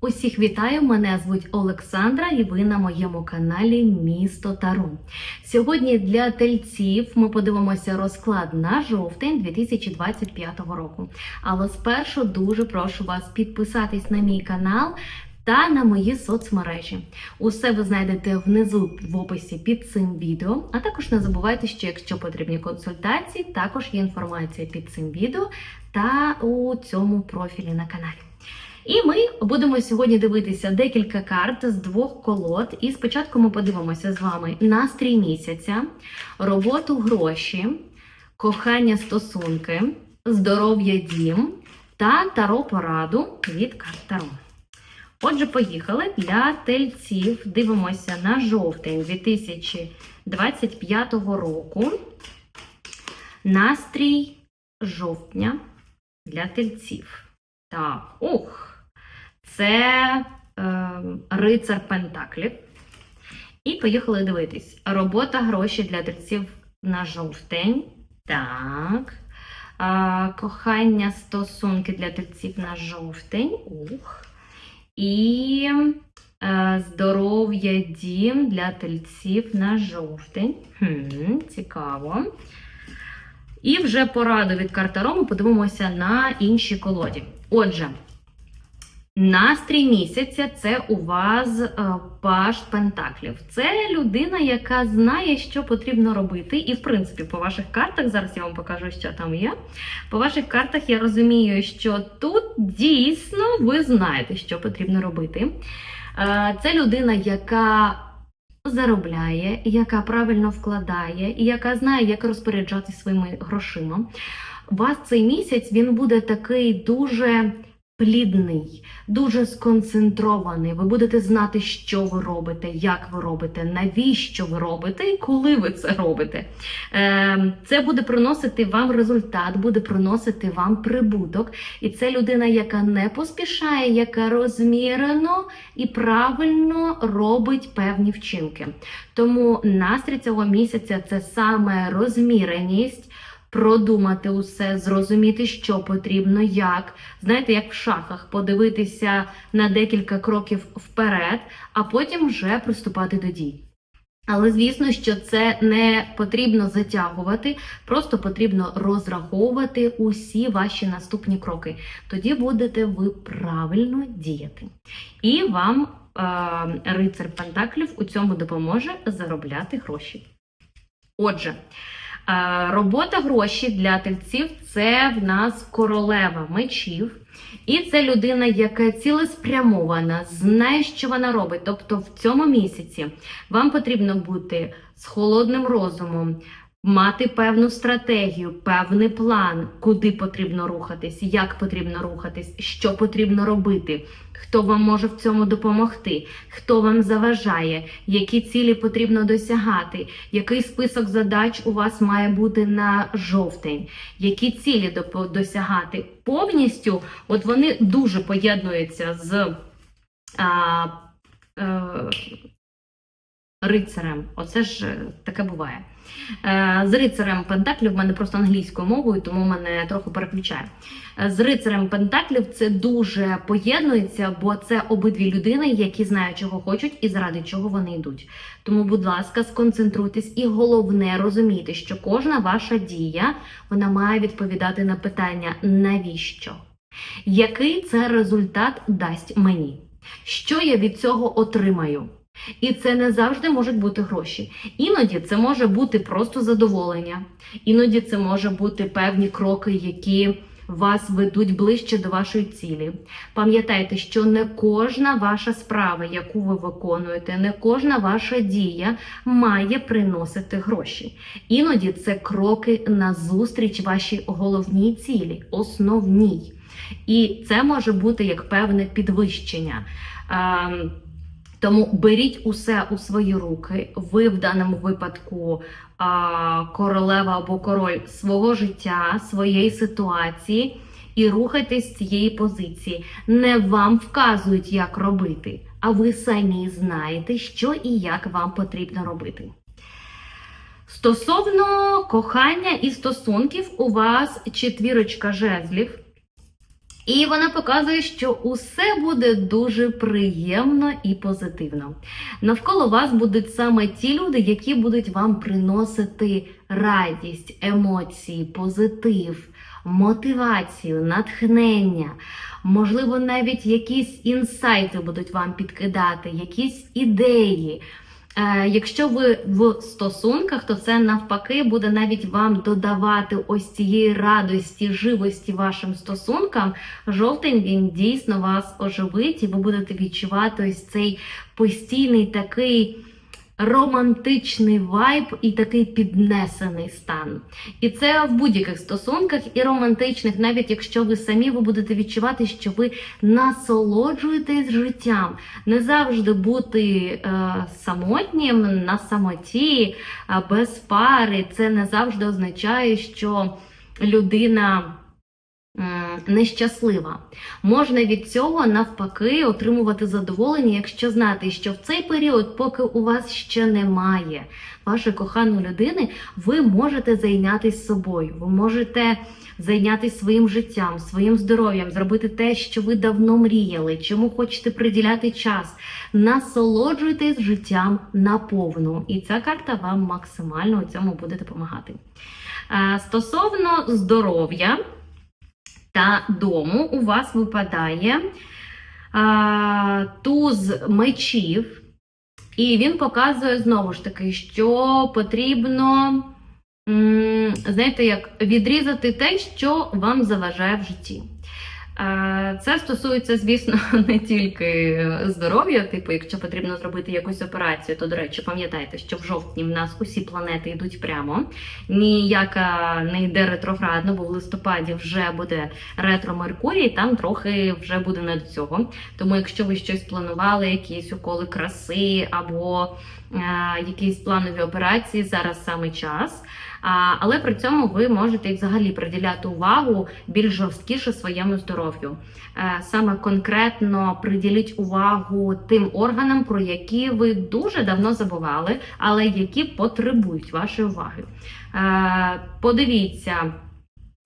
Усіх вітаю! Мене звуть Олександра, і ви на моєму каналі Місто Таро. Сьогодні для тельців ми подивимося розклад на жовтень 2025 року. Але спершу дуже прошу вас підписатись на мій канал. Та на мої соцмережі. Усе ви знайдете внизу в описі під цим відео. А також не забувайте, що якщо потрібні консультації, також є інформація під цим відео та у цьому профілі на каналі. І ми будемо сьогодні дивитися декілька карт з двох колод. І спочатку ми подивимося з вами настрій місяця, роботу гроші, кохання стосунки, здоров'я дім та таро пораду від карт Таро. Отже, поїхали для тельців. Дивимося на жовтень 2025 року. Настрій жовтня для тельців. Так, ух, це е, рицар Пентаклів. І поїхали дивитись. Робота гроші для тельців на жовтень. Так. Е, кохання стосунки для тельців на жовтень. Ух. І е, здоров'я дім для тельців на жовтень. Хм, цікаво. І вже пораду від Картаро ми подивимося на інші колоді. Отже, настрій місяця це у вас е, паш Пентаклів. Це людина, яка знає, що потрібно робити. І, в принципі, по ваших картах, зараз я вам покажу, що там є. По ваших картах я розумію, що тут дійсно ви знаєте, що потрібно робити. Е, Це людина, яка заробляє, яка правильно вкладає, і яка знає, як розпоряджатися своїми грошима. У вас цей місяць він буде такий дуже плідний, дуже сконцентрований. Ви будете знати, що ви робите, як ви робите, навіщо ви робите і коли ви це робите. Е, Це буде приносити вам результат, буде приносити вам прибуток. І це людина, яка не поспішає, яка розмірено і правильно робить певні вчинки. Тому настрій цього місяця це саме розміреність. Продумати усе, зрозуміти, що потрібно, як. Знаєте, як в шахах, подивитися на декілька кроків вперед, а потім вже приступати до дій. Але звісно, що це не потрібно затягувати, просто потрібно розраховувати усі ваші наступні кроки. Тоді будете ви правильно діяти. І вам е, рицар Пентаклів у цьому допоможе заробляти гроші. Отже, робота гроші для тельців це в нас королева мечів. І це людина, яка цілеспрямована, знає, що вона робить. Тобто в цьому місяці вам потрібно бути з холодним розумом, мати певну стратегію, певний план, куди потрібно рухатись, як потрібно рухатись, що потрібно робити, хто вам може в цьому допомогти, хто вам заважає, які цілі потрібно досягати, який список задач у вас має бути на жовтень, які цілі досягати повністю. От вони дуже поєднуються з. А, е, Рицарем, оце ж е, таке буває. Е, З рицарем Пентаклів в мене просто англійською мовою, тому мене трохи переключає. Е, З рицарем Пентаклів це дуже поєднується, бо це обидві людини, які знають, чого хочуть і заради чого вони йдуть. Тому, будь ласка, сконцентруйтесь і головне розумійте, що кожна ваша дія вона має відповідати на питання навіщо? Який це результат дасть мені? Що я від цього отримаю? І це не завжди можуть бути гроші. Іноді це може бути просто задоволення, іноді це може бути певні кроки, які вас ведуть ближче до вашої цілі. Пам'ятайте, що не кожна ваша справа, яку ви виконуєте, не кожна ваша дія має приносити гроші. Іноді це кроки назустріч вашій головній цілі, основній. І це може бути як певне підвищення. Тому беріть усе у свої руки. Ви в даному випадку а, королева або король свого життя, своєї ситуації, і рухайтесь з цієї позиції. Не вам вказують, як робити, а ви самі знаєте, що і як вам потрібно робити. Стосовно кохання і стосунків, у вас четвірочка жезлів. І вона показує, що усе буде дуже приємно і позитивно. Навколо вас будуть саме ті люди, які будуть вам приносити радість, емоції, позитив, мотивацію, натхнення. Можливо, навіть якісь інсайти будуть вам підкидати, якісь ідеї. Е, Якщо ви в стосунках, то це навпаки буде навіть вам додавати ось цієї радості, живості вашим стосункам. Жовтень він дійсно вас оживить, і ви будете відчувати ось цей постійний такий романтичний вайб і такий піднесений стан. І це в будь-яких стосунках і романтичних, навіть якщо ви самі ви будете відчувати, що ви насолоджуєтесь життям, не завжди бути е, самотнім на самоті, е, без пари. Це не завжди означає, що людина. Нещаслива. Можна від цього навпаки отримувати задоволення, якщо знати, що в цей період, поки у вас ще немає вашої коханої людини, ви можете зайнятися собою, ви можете зайнятися своїм життям, своїм здоров'ям, зробити те, що ви давно мріяли, чому хочете приділяти час. Насолоджуйтесь життям наповну. І ця карта вам максимально у цьому буде допомагати. Е, Стосовно здоров'я та дому, у вас випадає а, туз мечів, і він показує знову ж таки, що потрібно, знаєте, як відрізати те, що вам заважає в житті. Е, Це стосується, звісно, не тільки здоров'я, типу, якщо потрібно зробити якусь операцію, то, до речі, пам'ятайте, що в жовтні в нас усі планети йдуть прямо. Ніяка не йде ретроградно, бо в листопаді вже буде ретро Меркурій, там трохи вже буде не до цього. Тому, якщо ви щось планували, якісь уколи краси або е, якісь планові операції, зараз саме час. Але при цьому ви можете і взагалі приділяти увагу більш жорсткіше своєму здоров'ю. Е, Саме конкретно приділіть увагу тим органам, про які ви дуже давно забували, але які потребують вашої уваги. Е, Подивіться.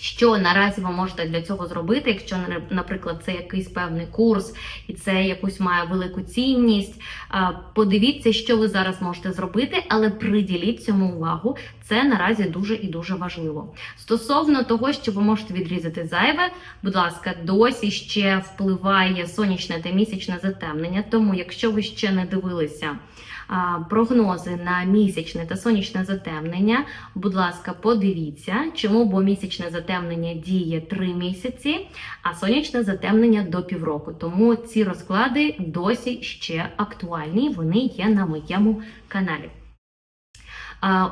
Що наразі ви можете для цього зробити, якщо, наприклад, це якийсь певний курс і це якусь має велику цінність. Подивіться, що ви зараз можете зробити, але приділіть цьому увагу. Це наразі дуже і дуже важливо. Стосовно того, що ви можете відрізати зайве, будь ласка, досі ще впливає сонячне та місячне затемнення. Тому, якщо ви ще не дивилися прогнози на місячне та сонячне затемнення, будь ласка, подивіться, чому, бо місячне затемнення діє 3 місяці, а сонячне затемнення до півроку. Тому ці розклади досі ще актуальні, вони є на моєму каналі.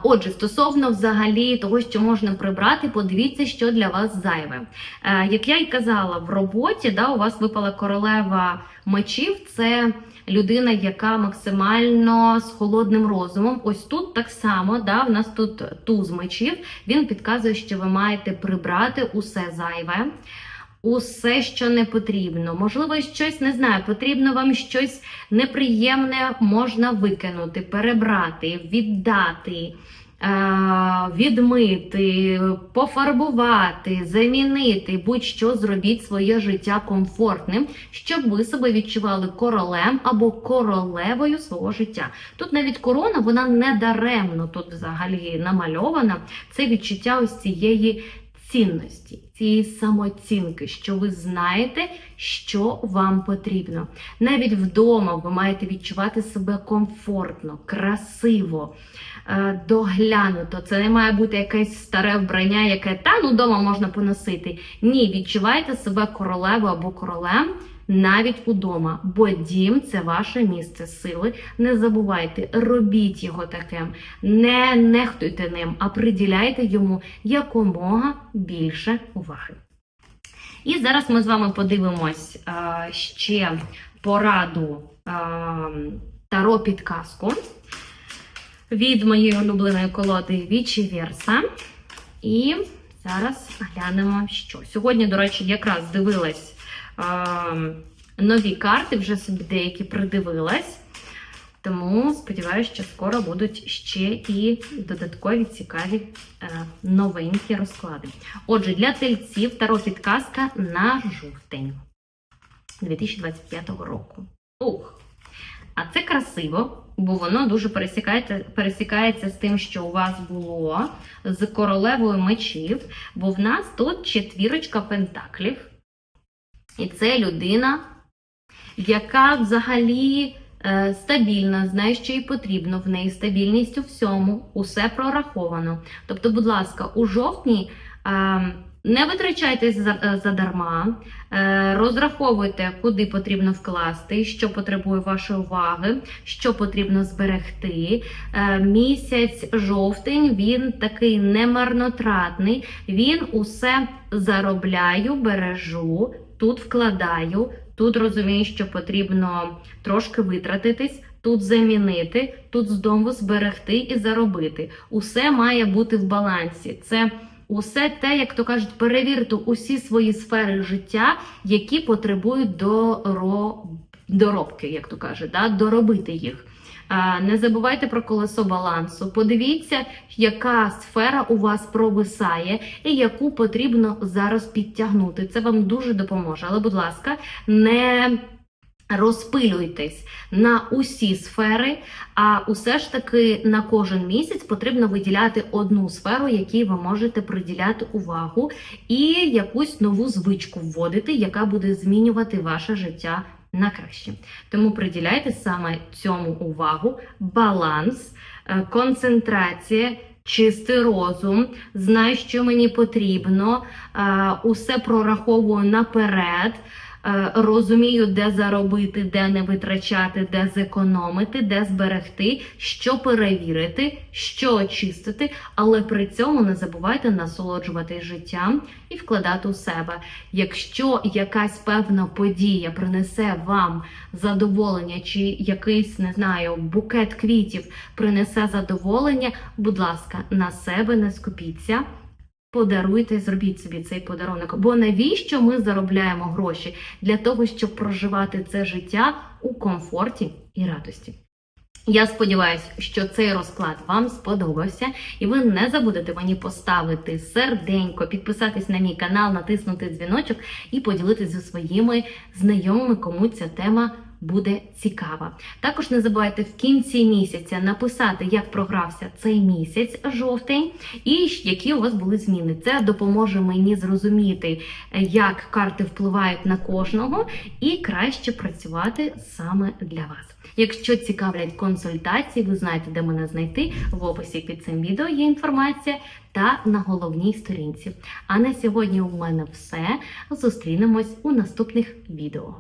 Отже, стосовно взагалі того, що можна прибрати, подивіться, що для вас зайве. Е, Як я й казала, в роботі да, у вас випала королева мечів. Це людина, яка максимально з холодним розумом. Ось тут так само, да, в нас тут туз мечів. Він підказує, що ви маєте прибрати усе зайве. Усе, що не потрібно. Можливо, щось не знаю, потрібно вам щось неприємне можна викинути, перебрати, віддати, відмити, пофарбувати, замінити, будь-що зробіть своє життя комфортним, щоб ви себе відчували королем або королевою свого життя. Тут навіть корона, вона не даремно тут взагалі намальована. Це відчуття ось цієї цінності, цієї самооцінки, що ви знаєте, що вам потрібно. Навіть вдома ви маєте відчувати себе комфортно, красиво, е, доглянуто. Це не має бути якесь старе вбрання, яке та ну вдома можна поносити. Ні, відчувайте себе королевою або королем. Навіть удома, бо дім це ваше місце сили. Не забувайте, робіть його таким, не нехтуйте ним, а приділяйте йому якомога більше уваги. І зараз ми з вами подивимось е, ще пораду е, таро підказку від моєї улюбленої колоди Вічі Верса. І зараз глянемо, що. Сьогодні, до речі, якраз дивилась нові карти, вже собі деякі придивилась. Тому сподіваюся, що скоро будуть ще і додаткові цікаві е, новенькі розклади. Отже, для тельців таро підказка на жовтень 2025 року. Ух! А це красиво, бо воно дуже пересікається, пересікається з тим, що у вас було з королевою мечів, бо в нас тут четвірочка пентаклів. І це людина, яка взагалі е, стабільна, знає, що їй потрібно, в неї стабільність у всьому, усе прораховано. Тобто, будь ласка, у жовтні е, не витрачайтесь е, задарма, розраховуйте, куди потрібно вкласти, що потребує вашої уваги, що потрібно зберегти. Місяць жовтень він такий немарнотратний. Він усе заробляю, бережу, тут вкладаю, тут розумію, що потрібно трошки витратитись. Тут замінити, тут знову зберегти і заробити. Усе має бути в балансі. Це усе те, як то кажуть, перевірте усі свої сфери життя, які потребують доро... доробки, як то кажуть, да? доробити їх. Не забувайте про колесо балансу. Подивіться, яка сфера у вас провисає і яку потрібно зараз підтягнути. Це вам дуже допоможе. Але, будь ласка, не розпилюйтесь на усі сфери, а усе ж таки на кожен місяць потрібно виділяти одну сферу, якій ви можете приділяти увагу, і якусь нову звичку вводити, яка буде змінювати ваше життя на краще. Тому приділяйте саме цьому увагу, баланс, е, концентрація. Чистий розум, знаю, що мені потрібно, е, усе прораховую наперед, розумію, де заробити, де не витрачати, де зекономити, де зберегти, що перевірити, що очистити, але при цьому не забувайте насолоджуватись життям і вкладати у себе. Якщо якась певна подія принесе вам задоволення, чи якийсь, не знаю, букет квітів принесе задоволення, будь ласка, на себе не скупіться. Подаруйте, зробіть собі цей подарунок. Бо навіщо ми заробляємо гроші? Для того, щоб проживати це життя у комфорті і радості. Я сподіваюся, що цей розклад вам сподобався, і ви не забудете мені поставити серденько, підписатись на мій канал, натиснути дзвіночок і поділитися зі своїми знайомими, кому ця тема буде цікава. Також не забувайте в кінці місяця написати, як програвся цей місяць жовтень, і які у вас були зміни. Це допоможе мені зрозуміти, е, як карти впливають на кожного, і краще працювати саме для вас. Якщо цікавлять консультації, ви знаєте, де мене знайти. В описі під цим відео є інформація та на головній сторінці. А на сьогодні у мене все. Зустрінемось у наступних відео.